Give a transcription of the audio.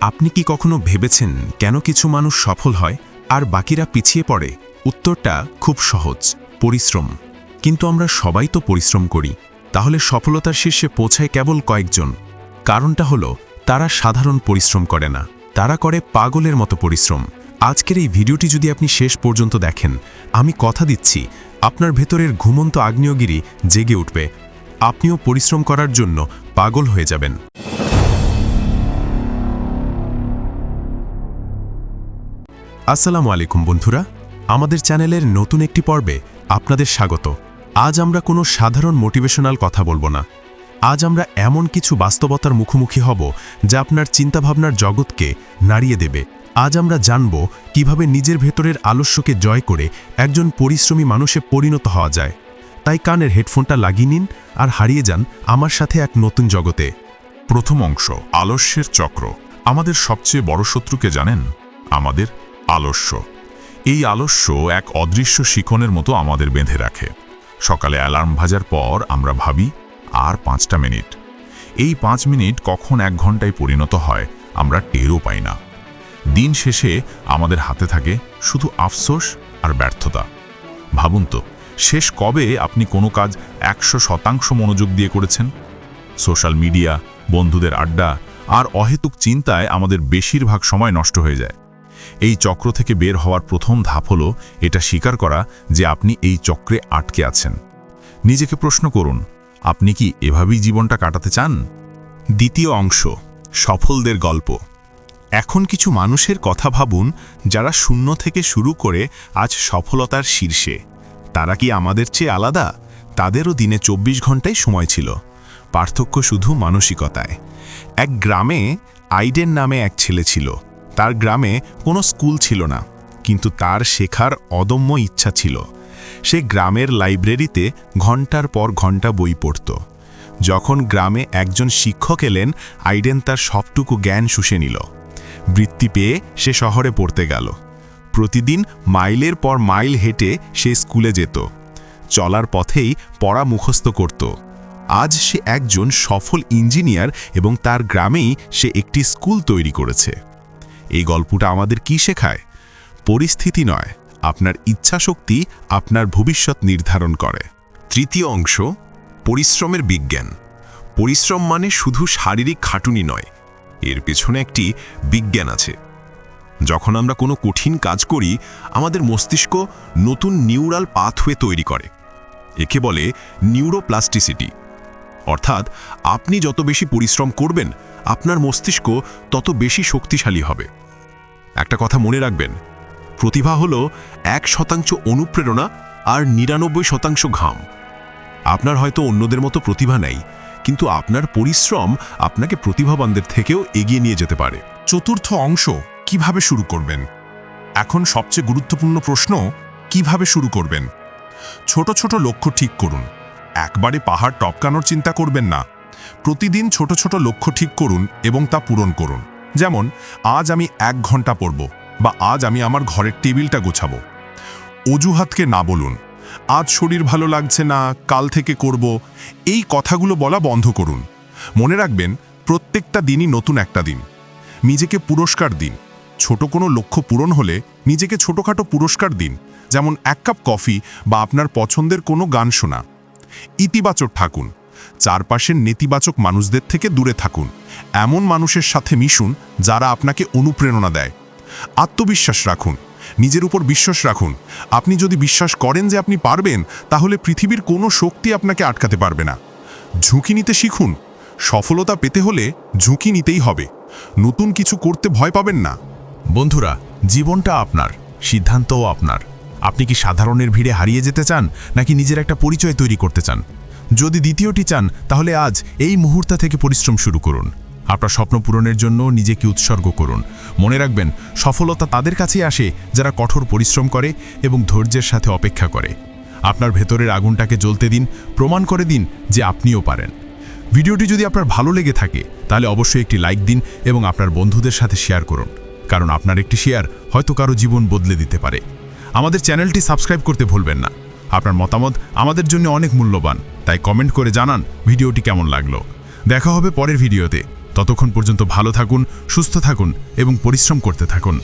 আপনি কি কখনো ভেবেছেন কেন কিছু মানুষ সফল হয় আর বাকিরা পিছিয়ে পড়ে? উত্তরটা খুব সহজ, পরিশ্রম। কিন্তু আমরা সবাই তো পরিশ্রম করি, তাহলে সফলতার শীর্ষে পৌঁছায় কেবল কয়েকজন। কারণটা হলো, তারা সাধারণ পরিশ্রম করে না, তারা করে পাগলের মতো পরিশ্রম। আজকের এই ভিডিওটি যদি আপনি শেষ পর্যন্ত দেখেন, আমি কথা দিচ্ছি, আপনার ভেতরের ঘুমন্ত আগ্নেয়গিরি জেগে উঠবে। আপনিও পরিশ্রম করার জন্য পাগল হয়ে যাবেন। আসসালামু আলাইকুম বন্ধুরা। আমাদের চ্যানেলের নতুন একটি পর্বে আপনাদের স্বাগত। আজ আমরা কোনো সাধারণ মোটিভেশনাল কথা বলব না। আজ আমরা এমন কিছু বাস্তবতার মুখোমুখি হব যা আপনার চিন্তাভাবনার জগৎকে নাড়িয়ে দেবে। আজ আমরা জানব কীভাবে নিজের ভেতরের আলস্যকে জয় করে একজন পরিশ্রমী মানুষে পরিণত হওয়া যায়। তাই কানের হেডফোনটা লাগিয়ে নিন আর হারিয়ে যান আমার সাথে এক নতুন জগতে। প্রথম অংশ, আলস্যের চক্র। আমাদের সবচেয়ে বড় শত্রুকে জানেন? আমাদের আলস্য। এই আলস্য এক অদৃশ্য শিকনের মতো আমাদের বেঁধে রাখে। সকালে অ্যালার্ম ভাজার পর আমরা ভাবি, আর পাঁচটা মিনিট। এই পাঁচ মিনিট কখন এক ঘন্টায় পরিণত হয়, আমরা টেরও পাই না। দিন শেষে আমাদের হাতে থাকে শুধু আফসোস আর ব্যর্থতা। ভাবুন তো, শেষ কবে আপনি কোনো কাজ একশো শতাংশ মনোযোগ দিয়ে করেছেন? সোশ্যাল মিডিয়া, বন্ধুদের আড্ডা আর অহেতুক চিন্তায় আমাদের বেশিরভাগ সময় নষ্ট হয়ে যায়। এই চক্র থেকে বের হওয়ার প্রথম ধাপ হল এটা স্বীকার করা যে আপনি এই চক্রে আটকে আছেন। নিজেকে প্রশ্ন করুন, আপনি কি এভাবেই জীবনটা কাটাতে চান? দ্বিতীয় অংশ, সফলদের গল্প। এখন কিছু মানুষের কথা ভাবুন যারা শূন্য থেকে শুরু করে আজ সফলতার শীর্ষে। তারা কি আমাদের চেয়ে আলাদা? তাদেরও দিনে ২৪ ঘন্টাই সময় ছিল। পার্থক্য শুধু মানসিকতায়। এক গ্রামে আইডেন নামে এক ছেলে ছিল। তার গ্রামে কোনো স্কুল ছিল না, কিন্তু তার শেখার অদম্য ইচ্ছা ছিল। সে গ্রামের লাইব্রেরিতে ঘণ্টার পর ঘণ্টা বই পড়ত। যখন গ্রামে একজন শিক্ষক এলেন, আইডেন তার সবটুকু জ্ঞান শুষে নিল। বৃত্তি পেয়ে সে শহরে পড়তে গেল। প্রতিদিন মাইলের পর মাইল হেঁটে সে স্কুলে যেত। চলার পথেই পড়া মুখস্থ করত। আজ সে একজন সফল ইঞ্জিনিয়ার এবং তার গ্রামেই সে একটি স্কুল তৈরি করেছে। এই গল্পটা আমাদের কি শেখায়? পরিস্থিতি নয়, আপনার ইচ্ছাশক্তি আপনার ভবিষ্যৎ নির্ধারণ করে। তৃতীয় অংশ, পরিশ্রমের বিজ্ঞান। পরিশ্রম মানে শুধু শারীরিক খাটুনি নয়, এর পেছনে একটি বিজ্ঞান আছে। যখন আমরা কোনো কঠিন কাজ করি, আমাদের মস্তিষ্ক নতুন নিউরাল পাথওয়ে তৈরি করে। একে বলে নিউরোপ্লাস্টিসিটি। অর্থাৎ আপনি যত বেশি পরিশ্রম করবেন, আপনার মস্তিষ্ক তত বেশি শক্তিশালী হবে। একটা কথা মনে রাখবেন, প্রতিভা হলো এক শতাংশ অনুপ্রেরণা আর নিরানব্বই শতাংশ ঘাম। আপনার হয়তো অন্যদের মতো প্রতিভা নেই, কিন্তু আপনার পরিশ্রম আপনাকে প্রতিভাবানদের থেকেও এগিয়ে নিয়ে যেতে পারে। চতুর্থ অংশ, কীভাবে শুরু করবেন? এখন সবচেয়ে গুরুত্বপূর্ণ প্রশ্ন, কীভাবে শুরু করবেন? ছোট ছোট লক্ষ্য ঠিক করুন। একবারে পাহাড় টপকানোর চিন্তা করবেন না। প্রতিদিন ছোট ছোট লক্ষ্য ঠিক করুন এবং তা পূরণ করুন। যেমন, আজ আমি এক ঘণ্টা পড়ব বা আজ আমি আমার ঘরের টেবিলটা গোছাবো। অজুহাতকে না বলুন, আজ শরীর ভালো লাগছে না, কাল থেকে করব, এই কথাগুলো বলা বন্ধ করুন। মনে রাখবেন, প্রত্যেকটা দিনই নতুন একটা দিন। নিজেকে পুরস্কার দিন। ছোট কোনো লক্ষ্য পূরণ হলে নিজেকে ছোটোখাটো পুরস্কার দিন। যেমন, এক কাপ কফি বা আপনার পছন্দের কোনো গান শোনা। ইতিবাচক থাকুন। চারপাশের নেতিবাচক মানুষদের থেকে দূরে থাকুন। এমন মানুষের সাথে মিশুন যারা আপনাকে অনুপ্রেরণা দেয়। আত্মবিশ্বাস রাখুন। নিজের উপর বিশ্বাস রাখুন। আপনি যদি বিশ্বাস করেন যে আপনি পারবেন, তাহলে পৃথিবীর কোনো শক্তি আপনাকে আটকাতে পারবে না। ঝুঁকি নিতে শিখুন। সফলতা পেতে হলে ঝুঁকি নিতেই হবে। নতুন কিছু করতে ভয় পাবেন না। বন্ধুরা, জীবনটা আপনার, সিদ্ধান্তও আপনার। আপনি কি সাধারণের ভিড়ে হারিয়ে যেতে চান, নাকি নিজের একটা পরিচয় তৈরি করতে চান? যদি দ্বিতীয়টি চান, তাহলে আজ এই মুহূর্ত থেকে পরিশ্রম শুরু করুন। আপনার স্বপ্ন পূরণের জন্য নিজেকে উৎসর্গ করুন। মনে রাখবেন, সফলতা তাদের কাছেই আসে যারা কঠোর পরিশ্রম করে এবং ধৈর্যের সাথে অপেক্ষা করে। আপনার ভেতরের আগুনটাকে জ্বলতে দিন, প্রমাণ করে দিন যে আপনিও পারেন। ভিডিওটি যদি আপনার ভালো লেগে থাকে, তাহলে অবশ্যই একটি লাইক দিন এবং আপনার বন্ধুদের সাথে শেয়ার করুন। কারণ আপনার একটি শেয়ার হয়তো কারও জীবন বদলে দিতে পারে। আমাদের চ্যানেলটি সাবস্ক্রাইব করতে ভুলবেন না। আপনার মতামত আমাদের জন্য অনেক মূল্যবান, তাই কমেন্ট করে জানান ভিডিওটি কেমন লাগল। দেখা হবে পরের ভিডিওতে। ততক্ষণ পর্যন্ত ভালো থাকুন, সুস্থ থাকুন এবং পরিশ্রম করতে থাকুন।